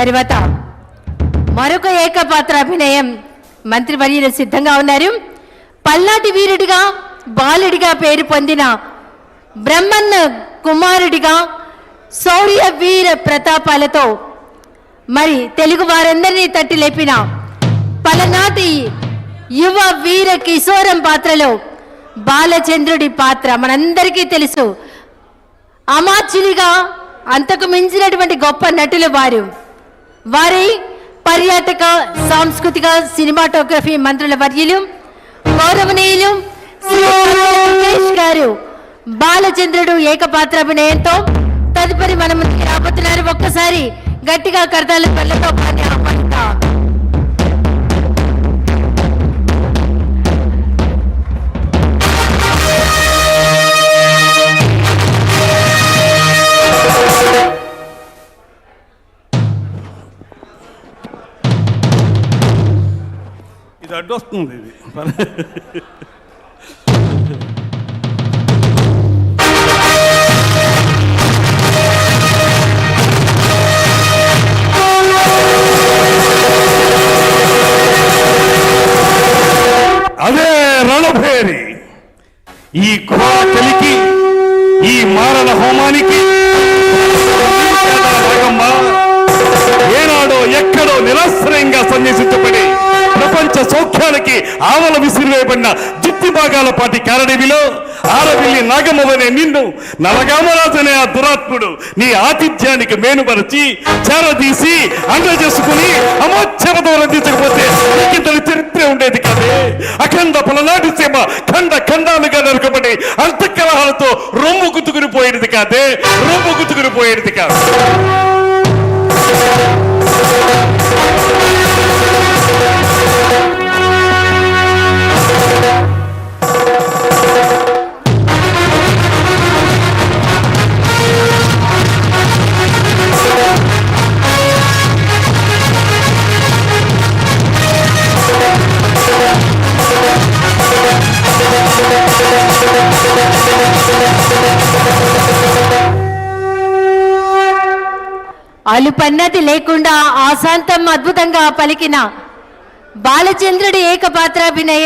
తర్వాత మరొక ఏకపాత్ర అభినయం మంత్రి వర్యులు సిద్ధంగా ఉన్నారు. పల్నాటి వీరుడిగా బాలుడిగా పేరు పొందిన బ్రహ్మన్న కుమారుడిగా శౌర్య వీర ప్రతాపాలతో మరి తెలుగు వారందరినీ తట్టి లేపిన పలనాటి యువ వీర కిశోరం పాత్రలో బాలచంద్రుడి పాత్ర మనందరికీ తెలుసు. అమాచ్యునిగా అంతకు మించినటువంటి గొప్ప నటులు వారు. వారి పర్యాటక సాంస్కృతిక సినిమాటోగ్రఫీ మంత్రుల వర్యులు గౌరవనీయులు శ్రీ గారు. బాలచంద్రుడు ఏకపాత్రాభినయంతో తదుపరి మన ముందుకు రాబోతున్నారు. ఒక్కసారి గట్టిగా కర్తాల పళ్ళతో పని ఆహ్వానిద్దాం. ఇది అడ్డొస్తుంది ఇది. అదే రణభేరి. ఈ ఘోర ఈ మారణ హోమానికి ఏనాడో ఎక్కడో నిరాశ్రయంగా సన్యసించబడి ప్రపంచ సౌఖ్యానికి ఆవల విసిరివేయబడిన జిత్తి భాగాల పాటి కారడివిలో ఆరవిల్లి నాగమవనే నిన్ను నలగామరాజనే ఆ దురాత్ముడు నీ ఆతిథ్యానికి మేనుపరచి చేరదీసి అండ చేసుకుని అమోచ్చరతో రందించకపోతే నీకింతటి చరిత్ర ఉండేది కదే. అఖండ పలనాటి సీమ ఖండ ఖండాలుగా నరకబడి అంతఃకలహాలతో రొమ్ము గుతుకుని పోయేది కాదే. రొమ్ము గుతుకుని పోయేది కాదు. అలుపన్నది లేకుండా ఆశాంతం అద్భుతంగా పలికిన బాలచంద్రుడి ఏకపాత్రాభినయ.